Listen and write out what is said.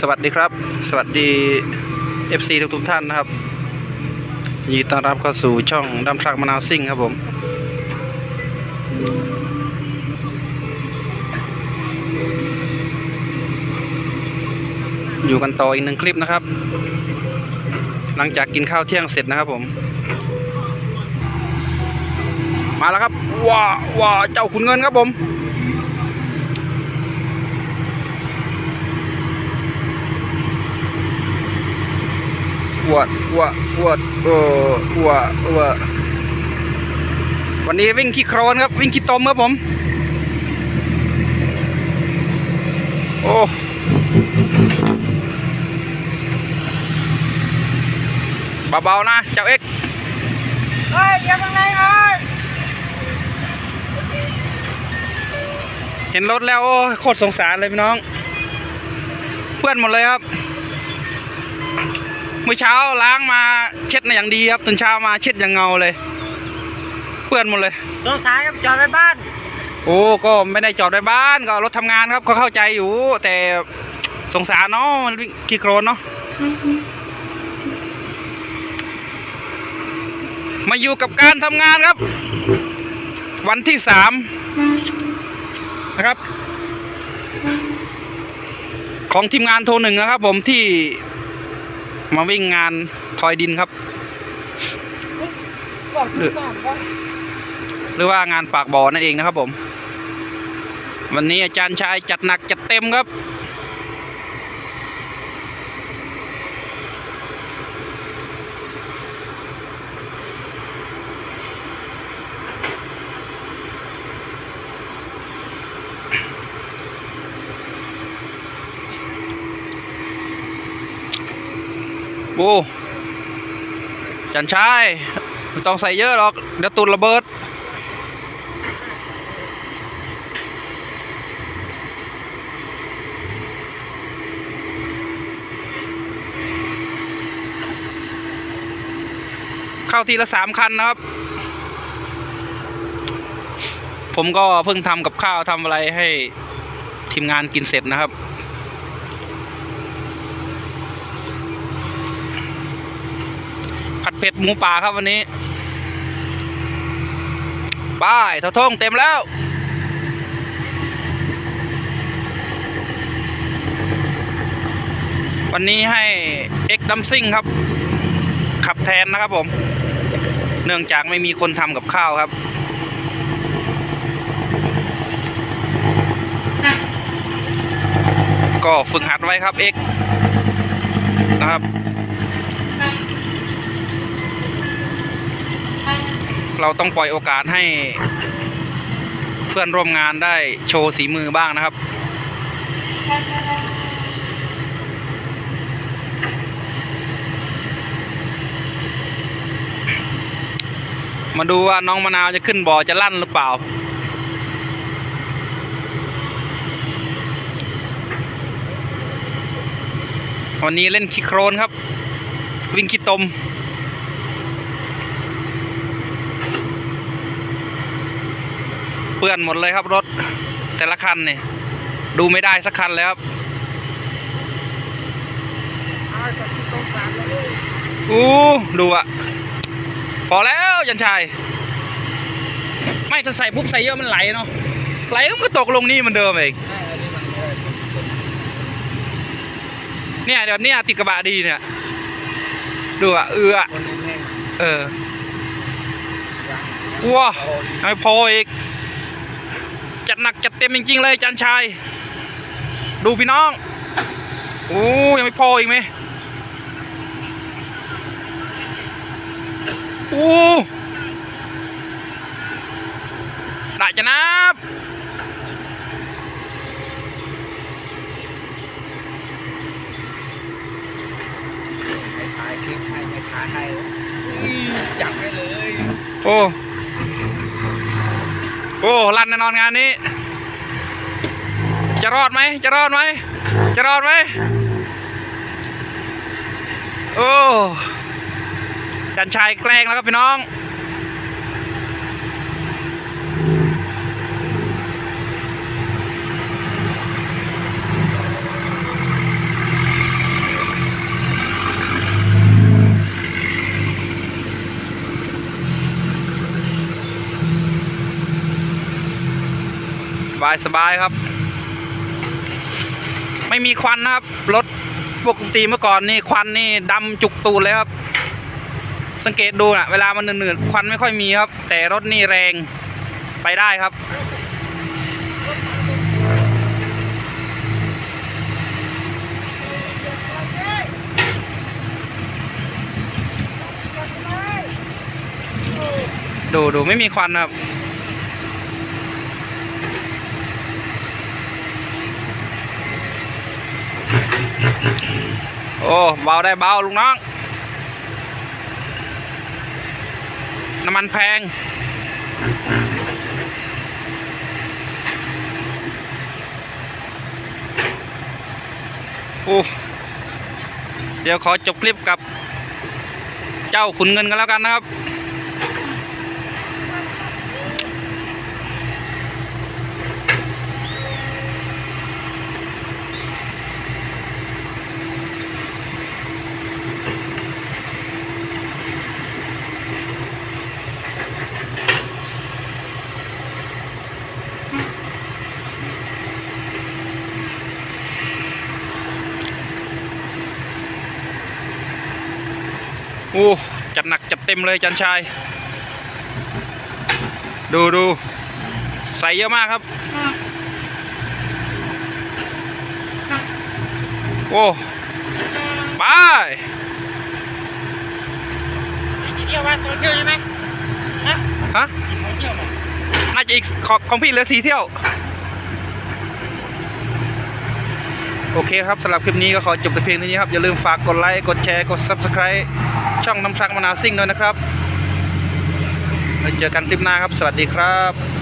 สวัสดีครับ สวัสดี FC ทุกทุกท่านนะครับยินดีต้อนรับเข้าสู่ช่องดัมทรักมะนาวซิ่งครับผม อยู่กันต่ออีกหนึ่งคลิปนะครับ หลังจากกินข้าวเที่ยงเสร็จนะครับผม มาแล้วครับว้าว้าเจ้าขุนเงินครับผม อวดอวดอวดเอออวดอวดวันนี้วิ่งขี้โครนครับ วิ่งขี้ตมครับผม โอ้เบาๆนะ เจ้าเอ็กเฮ้ยเดี๋ยวยังไงเอ้ยเห็นรถแล้วโอ้ยโคตรสงสารเลยพี่น้อง เพื่อนหมดเลยครับเมื่อเช้าล้างมาเช็ดมาอย่างดีครับตอนเช้ามาเช็ดอย่างเงาเลย เปื้อนหมดเลย สงสารกับจอดไปบ้าน โอ้ก็ไม่ได้จอดในบ้านก็รถทำงานครับก็เข้าใจอยู่ แต่สงสารเนาะมันวิ่งขี้โครนเนาะมาอยู่กับการทำงานครับ วันที่สามนะครับ ของทีมงานโทรหนึ่งนะครับ ผมที่ มาวิ่งงานทอยดินครับบอกเออบอกว่าหรือว่างานปากบ่อนั่นเองนะครับผม วันนี้อาจารย์ชายจัดหนักจัดเต็มครับ โอ้จันชายไม่ต้องใส่เยอะหรอก เดี๋ยวตุนระเบิด เข้าทีละสามคันนะครับ ผมก็เพิ่งทำกับข้าวทำอะไรให้ทีมงานกินเสร็จนะครับ ผัด เผ็ดหมูป่าครับวันนี้ป้ายเท่าทงเต็มแล้ว วันนี้ให้เอ็กดัมซิ่งครับ ขับแทนนะครับผม เนื่องจากไม่มีคนทำกับข้าวครับก็ฝึกหัดไว้ครับเอ็กนะครับ เราต้องปล่อยโอกาสให้เพื่อนร่วมงานได้โชว์สีมือบ้างนะครับ มาดูว่าน้องมะนาวจะขึ้นบ่อจะลั่นหรือเปล่าวันนี้เล่นขี้โครนครับ วิ่งขี้ตม เปื้อนหมดเลยครับรถแต่ละคันเนี่ยดูไม่ได้สักคันเลยครับเอาจอดที่ตรงกลางเลยอู้ดูอะพอแล้วยันชาย ไม่ถ้าใส่ปุ๊บใส่เยอะมันไหลเนาะไหลแล้วมันก็ตกลงนี่เหมันเดิมเองไม่อันนี้มันไม่ได้เนี่ยแบบเนี้ยติดกระบะดีเนี่ย ดูอะเอือคนแห้งเออๆว้าโอ้ยไม่พออีกจัด หนักจัดเต็มจริงๆเลยจันชาย ดูพี่น้อง โอ้ยังไม่พออีกไหมโอ้หนักจะนับไม่ถ่ายคลิปให้ไม่ถ่ายให้จับให้เลย โอ้ โอ้ลั่นแน่นอนงานนี้ จะรอดไหม จะรอดไหม จะรอดไหม โอ้จันชายแกล้งแล้วครับพี่น้องายสบายครับ ไม่มีควันนะครับ รถปกติเมื่อก่อนนี่ควันนี่ดำจุกตูดเลยครับ สังเกตดูนะเวลามันเหนืดๆควันไม่ค่อยมีครับ แต่รถนี่แรงไปได้ครับดูดูไม่มีควันครับ โอ้เบาได้เบาลุงน้อง น้ำมันแพง โอ้ เดี๋ยวขอจบคลิปกับเจ้าขุนเงินกันแล้วกันนะครับ อ้จัดหนักจัดเต็มเลยจันชาย ดูดูใส่เยอะมากครับ โอ้ไปกี่เที่ยววะโซนเที่ยวใช่ไหมฮะฮะกี่โซนเที่ยวหมดน่าจะอีกของของพี่เหลือสี่เที่ยว โอเคครับสำหรับคลิปนี้ก็ขอจบแต่เพียงเท่านี้ครับ อย่าลืมฝากกดไลค์ กดแชร์ กด Subscribe ช่องน้ำพักมะนาวซิ่งด้วยนะครับแล้วเจอกันคลิปหน้าครับ สวัสดีครับ